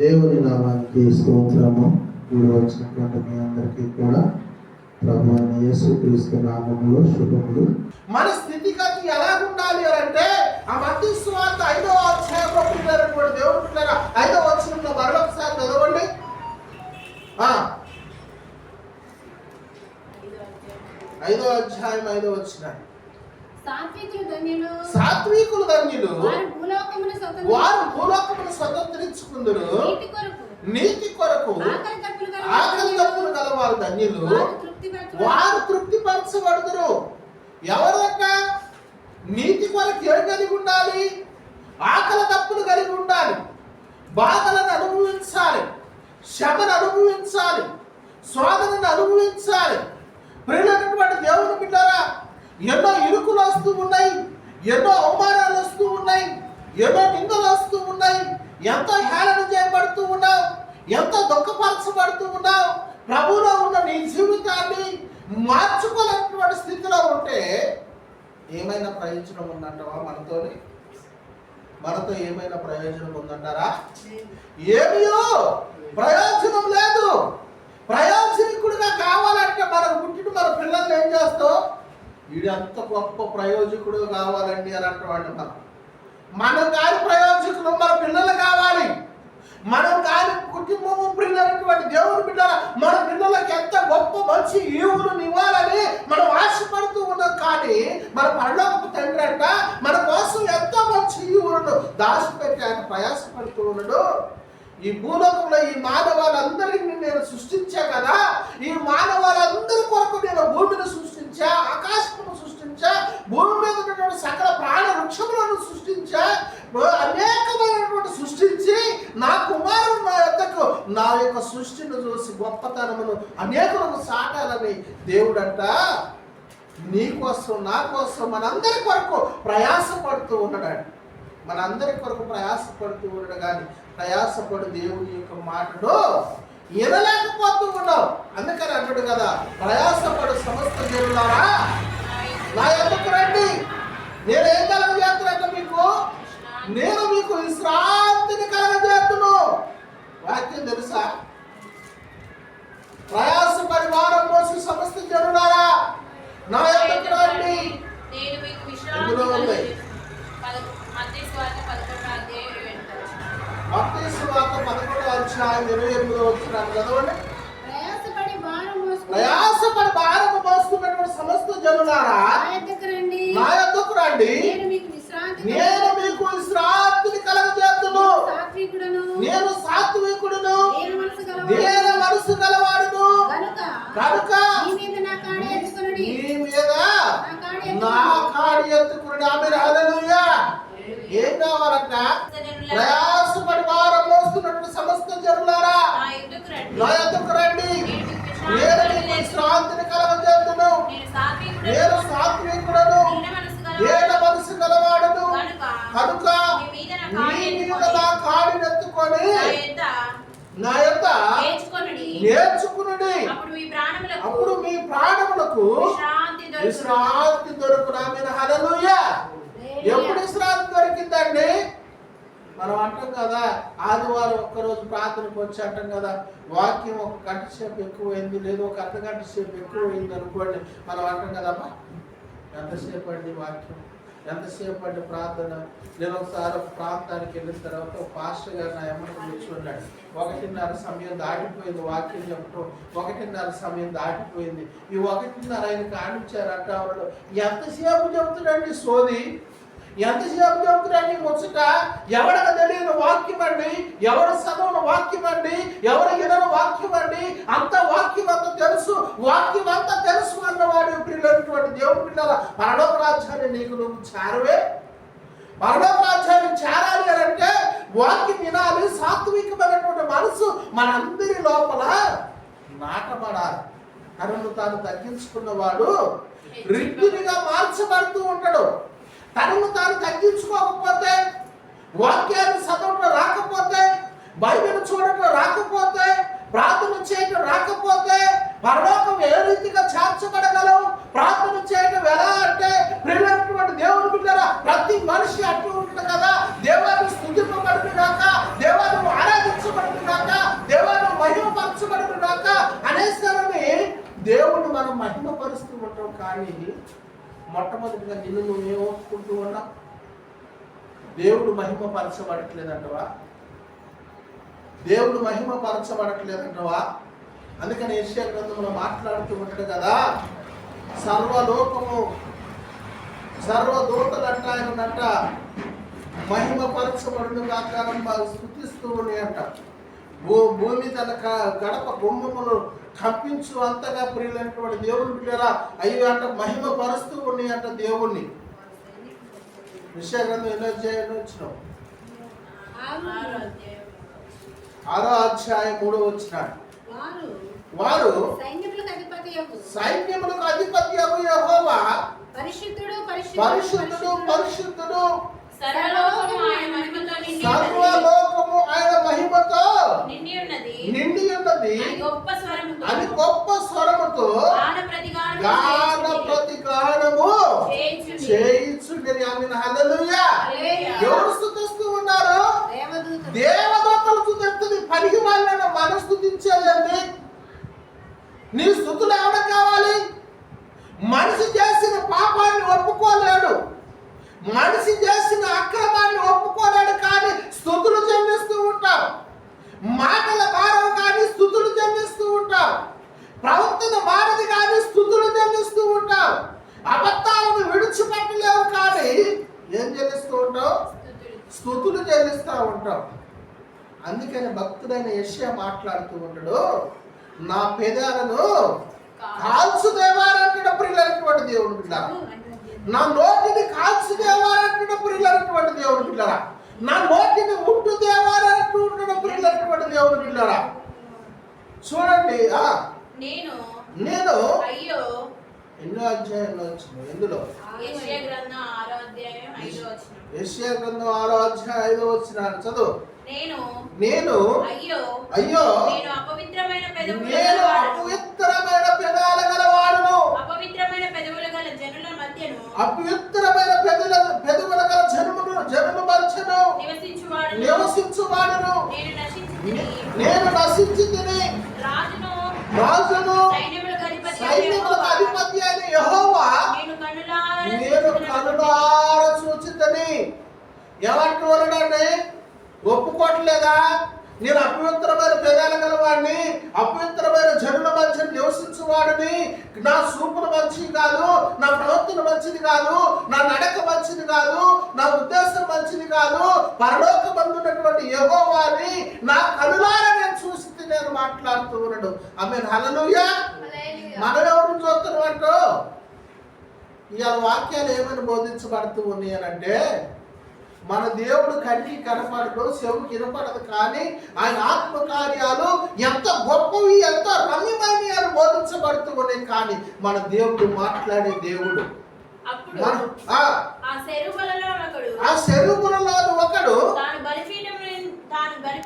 దేవుని నామానికి స్తోత్రము. కూడి వచ్చినటువంటి మీ అందరికీ కూడా ప్రభు యేసు క్రీస్తు నామములో శుభములు. మన స్థితిగతి ఎలా ఉండాలి అని అంటే ఆ మధ్య స్వార్థ ఐదో అధ్యాయంలో పిల్లలటువంటి దేవుడు పిల్లల ఐదో వచ్చిన మరొకసారి చదవండి. ఆ, ఐదో అధ్యాయం ఐదో వచ్చిన సాత్వికులు ధన్యులు. సాత్వికులు ధన్యులు. వారు భూలోకమును స్వతంత్రించుకుందరు. నీతి కొరకు. ఆకలి తప్పులు గల ఆకలి తప్పులు గల వారు ధన్యులు వారు తృప్తిపరచబడుదురు ఎవరక్క నీతి కొరకు ఏం కలిగి ఉండాలి? ఆకలి తప్పులు కలిగి ఉండాలి. బాధలను అనుభవించాలి. శ్రమను అనుభవించాలి. శోధనను అనుభవించాలి. ప్రియులైనటువంటి దేవుని బిడ్డారా ఎన్నో ఇరుకులు వస్తూ ఉన్నాయి. ఎన్నో అవమానాలు వస్తూ ఉన్నాయి. ఏదో నిందలు వస్తూ ఉన్నాయి ఎంతో హేళన చేయబడుతూ ఉన్నావు. ఎంతో దుఃఖపరచబడుతూ ఉన్నావు. ప్రభువులో ఉన్న నీ జీవితాన్ని మార్చుకోలేనటువంటి స్థితిలో ఉంటే ఏమైనా ప్రయోజనం ఉందంటావా మనతోని? మనతో ఏమైనా ప్రయోజనం ఉందంటారా? ఏమియో? ప్రయోజనం లేదు. ప్రయోజకుడిగా కావాలంటే మనం పుట్టిన మన పిల్లల్ని ఏం చేస్తావు? వీడు ఎంత గొప్ప ప్రయోజకుడు కావాలండి అని అంటామండి మనం. మనం కాని ప్రయోజకులు మన పిల్లలు కావాలి. మనం కాని కుటుంబము పిల్లలటువంటి దేవుని బిడ్డల మన పిల్లలకి ఎంత గొప్ప మంచి ఈవులు ఇవ్వాలని మనం ఆశపడుతూ ఉన్నాం. కానీ మన పరలోకపు తండ్రి అంట మన కోసం ఎంతో మంచి ఈవులను దాచిపెట్టి ఆయన ప్రయాసపడుతూ ఉన్నాడు. ఈ భూలోకంలో ఈ మానవాళ్ళందరినీ నేను సృష్టించా కదా. ఈ మానవాళ్ళందరి కొరకు నేను భూమి సృష్టించా ఆకాశమును సృష్టించా భూమి మీద ఉన్నటువంటి సకల ప్రాణ వృక్షములను సృష్టించా అనేకమైనటువంటి సృష్టించి నా కుమారుడు నా యొక్కకు నా యొక్క సృష్టిని చూసి గొప్పతనమును అనేకులకు సాటాలని దేవుడంట నీ కోసం నా కోసం మనందరి కొరకు ప్రయాసపడుతూ ఉండడాడు. మనందరి కొరకు ప్రయాసపడుతూ ఉండడం కానీ ప్రయాసపడు దేవుని యొక్క మాటను వినలేకపోతూ ఉన్నావు అందుకని అంటాడు కదా ప్రయాసపడు సమస్త జనులారా నా ఎందుకు రండి నేను మీకు విశ్రాంతి. మత్తయి సువార్త అధ్యాయం ఇరవై ఎనిమిదో చదవండి. ప్రయాసపడి భారం మోసుకుని ప్రయాసపడి భారత మోస్తున్నటువంటి సమస్త జనులారా నా యొద్దకు రండి నా యొద్దకు రండి నేను మీకు విశ్రాంతి నేను మీకు విశ్రాంతిని కలగజేస్తును సాత్వికుడను నేను సాత్వికుడును దేన మనసు గలవాడు దేన మనసు గలవాడును గనుక కనుక నీ మీద నా కాడ ఎత్తుకొనుడి నీ మీద నా కాడ నా ఎత్తుకొనుడి కాడి ఎత్తుకుని ఆమె హల్లెలూయా ఏం కావాలంట ప్రయాసపడి భారం మోస్తున్నటువంటి సమస్త జనులారా నా యుద్ధకు రండి. నా నేను మీకు విశ్రాంతిని కలుగజేస్తాను. నేను సాత్వికుడను, ఏడ. మనసు గలవాడును కనుక మీ మీద నా నీ కాడి ఎత్తుకొని, నా నా నా యొక్క నేర్చుకొనుడి. అప్పుడు మీ ప్రాణములకు విశ్రాంతి దొరుకును. మీరు హల్లెలూయా. ఎప్పుడు విశ్రాంతి దొరికిందండి? మనం అంటాం కదా ఆదివారం ఒక్కరోజు ప్రార్థనకు వచ్చి అంటాం కదా వాక్యం ఒక గంట సేపు ఎక్కువైంది లేదు ఒక అర్ధ గంట సేపు ఎక్కువైంది అనుకోండి మనం అంటాం కదమ్మా ఎంతసేపు అండి వాక్యం? ఎంతసేపు అంటే ప్రార్థన నేను ఒకసారి ప్రాంతానికి వెళ్ళిన తర్వాత ఒక పాస్టర్ గారు నా ఎమ్మటి కూర్చున్నాడు ఒకటిన్నర సమయం దాటిపోయింది వాక్యం చెప్పడం. ఒకటిన్నర సమయం దాటిపోయింది. ఈ ఒకటిన్నర ఆయన కానిచ్చారు అంటే ఎంతసేపు చెబుతున్నాడు సోది? ఎంతసేపు చెబుతున్నాడు ఈ ముచ్చట ఎవరికి తెలియని వాక్యం అండి. ఎవరు చదవని వాక్యం అండి. ఎవరు వినని వాక్యం అండి. అంత వాక్యం అంతా తెలుసు. వాక్యం అంతా తెలుసు అన్నవాడు ప్రియులైనటువంటి దేవుడు పిల్లల పరలోక రాజ్యాన్ని నీకు నువ్వు చేరవే? పరలోక రాజ్యాన్ని చేరాలి అని అంటే వాక్యం వినాలి. సాత్వికమైనటువంటి మనసు మనందరి లోపల నాటబడాలి తనను తాను తగ్గించుకున్నవాడు రిక్తునిగా మార్చబడుతూ ఉంటాడు. తనను తాను తగ్గించుకోకపోతే వాక్యాన్ని చదవటం రాకపోతే బైబిల్ చూడటం రాకపోతే ప్రార్థన చేయటం రాకపోతే పరలోకం ఏ రీతిగా చేర్చబడగలవు? ప్రార్థన చేయటం ఎలా అంటే ప్రియులైనటువంటి దేవుని బిడ్డరా ప్రతి మనిషి అట్టు ఉంటుంది కదా. దేవాన్ని స్థుతింపబడుతున్నాక దేవాలను ఆరాధించబడుతున్నాక దేవాలను మహిమపరచబడుతున్నాక అనేసరి దేవుడు మనం మహిమపరుస్తూ ఉంటాం కానీ మొట్టమొదటిగా నిన్ను నువ్వేం ఒప్పుకుంటూ ఉన్నావు దేవుడు మహిమపరచబడట్లేదంటవా? దేవుడు మహిమ పరచబడట్లేదంటవా అందుకని ఏషియా గ్రంథంలో మాట్లాడుతూ ఉంటాడు కదా సర్వలోకము సర్వదూతలంట ఆయనంట మహిమపరచబడును కాక స్థుతిస్తూ అంట. భూ భూమి తన గడప గుమ్మములు కంపించు అంతగా ప్రియులైనటువంటి దేవుని బిడ్డరా అయ్యి అంట మహిమ పరుస్తూ ఉన్నాయి అంట దేవుణ్ణి. విషయ గ్రంథం ఎన్నో అధ్యాయం వచ్చినాం? ఆరు అధ్యాయం. మూడో వచ్చినాడు వారు వారు సైన్యములకు అధిపతి పరిశుద్ధుడు పరిశుద్ధుడు. పరిశుద్ధుడు. సర్వలోకము ఆయన మహిమతో నిండి ఉన్నది. నిండి ఉన్నది. గొప్ప స్వరముతో. అని గొప్ప స్వరముతో గాన ప్రతిగానము గాన చేయుచుండి. ప్రతి గానము చేయుచుండి. చేయించుండని ఆమె హల్లెలూయా. ఎవరు స్థుతిస్తూ ఉన్నారు? దేవదూత దేవదూతలు స్థుతిస్తుంది పనికి వాళ్ళని మనం స్థుతించేదండి నీ స్థుతులు ఎవడ కావాలి? మనిషి చేసిన పాపాన్ని ఒప్పుకోలేడు. మనిషి చేసిన అక్రమాన్ని ఒప్పుకోలేడు కానీ స్థుతులు చెల్లిస్తూ ఉంటారు. మాటల భారం కానీ స్థుతులు చెల్లిస్తూ ఉంటారు. ప్రవర్తన మారది కానీ స్థుతులు చెల్లిస్తూ ఉంటారు. అబద్ధాలను విడిచిపెట్టలేవు కానీ ఏం చెల్లిస్తూ ఉంటావు. స్థుతులు చెల్లిస్తూ ఉంటాం అందుకని భక్తుడైన యశ్యా మాట్లాడుతూ ఉంటాడు నా పెదాలను కాల్చు. దేవారంటున్న ప్రియులైనటువంటి దేవుడు నా ప్రియులైనటువంటి దేవుడు బిడ్డారా. నా నోటిని ముట్టు దేవారంటున్న ప్రియులైనటువంటి దేవుడు బిడ్డారా. చూడండి నేను నేను అయ్యో. ఎన్నో అధ్యాయంలో వచ్చిన ఎందులో? గ్రంథం ఆరో అధ్యాయం ఐదో వచ్చిన చదువు. నేను నేను అయ్యో. అయ్యో. నేను అపవిత్రమైన పెదవులు నేను. అపవిత్రమైన పెదాల గలవాడును అపవిత్రమైన పెదవులు గల జనుల మధ్యను అపవిత్రమైన పెదల పెదవుల గల జనమును జనము మర్చను నివసించువాడను నివసించువాడును నేను నశించి నేను నశించి తిని రాజును సైన్యములకు అధిపతి అయిన యెహోవా. నేను కనులార చూచితని ఏమంటున్నాడండి ఒప్పుకోవట్లేదా? నేను అపవిత్రమైన పెదాల గలవాడిని అపవిత్రమైన జనుల మధ్య నివసించువాడిని. నా చూపులు మంచిది కాదు నా ప్రవర్తన మంచిది కాదు నా నడక మంచిది కాదు నా ఉద్దేశం మంచిది కాదు. పరలోక బంధున్నటువంటి యెహోవాని నా కనులారా నేను చూసి నేను మాట్లాడుతూ ఉన్నాడు. ఆమె హల్లెలూయా. మనం ఎవరు చూస్తున్నామంటో ఇవాళ వాక్యాలు ఏమని బోధించబడుతూ ఉన్నాయి అని అంటే మన దేవుడు కంటికి కనపడదు చెవుకి వినపడదు కానీ ఆయన ఆత్మ కార్యాలు ఎంత గొప్పవి ఎంత రమ్యమైనవి అని బోధించబడుతూ ఉన్నాయి. కానీ మన దేవుడు మాట్లాడే దేవుడు. ఆ, శరూపలలో ఒకడు. better be